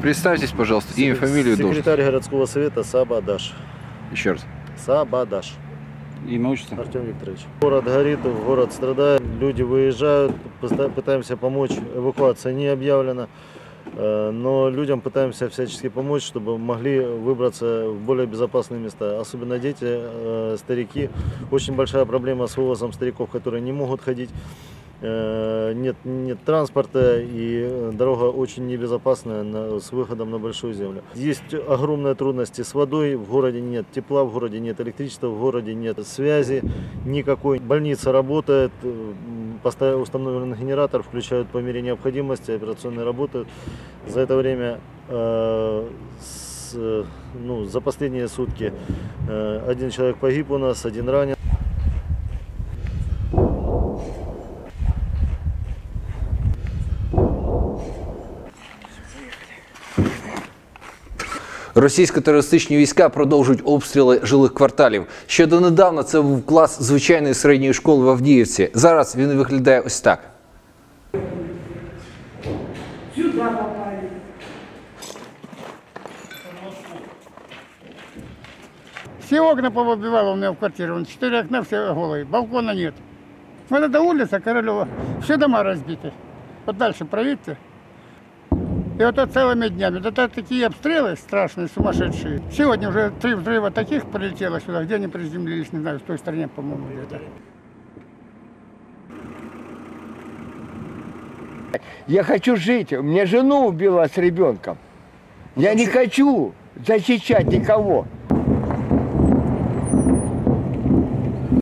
Представьтесь, пожалуйста, имя, фамилию, должность. Секретарь городского совета Сабадаш. Еще раз. Сабадаш. Имя, отчество. Артем Викторович. Город горит, город страдает, люди выезжают, пыта- пытаемся помочь, эвакуация не объявлена, э, но людям пытаемся всячески помочь, чтобы могли выбраться в более безопасные места. Особенно дети, э, старики. Очень большая проблема с вывозом стариков, которые не могут ходить. Э, Нет, нет транспорта и э, дорога очень небезопасная на- с выходом на большую землю. Есть огромные трудности с водой, в городе нет тепла, в городе нет электричества, в городе нет связи никакой. Больница работает, э, установлен генератор, включают по мере необходимости, операционные работают. За это время э, с, ну, за последние сутки э, один человек погиб у нас, один ранен. Російсько-терористичні війська продовжують обстріли жилих кварталів. Ще донедавна це був клас звичайної середньої школи в Авдіївці. Зараз він виглядає ось так. Сюда попали. Все окна повыбивало у меня в квартире. Вон четыре окна все голые. Балкона нет. Вот эта улица Королева. Все дома разбиты. Вот дальше проедьте. И вот это целыми днями. Это такие обстрелы страшные, сумасшедшие. Сегодня уже три взрыва таких прилетело сюда, где они приземлились, не знаю, в той стране, по-моему, где-то. Я хочу жить. Мне жену убила с ребенком. Я не хочу защищать никого.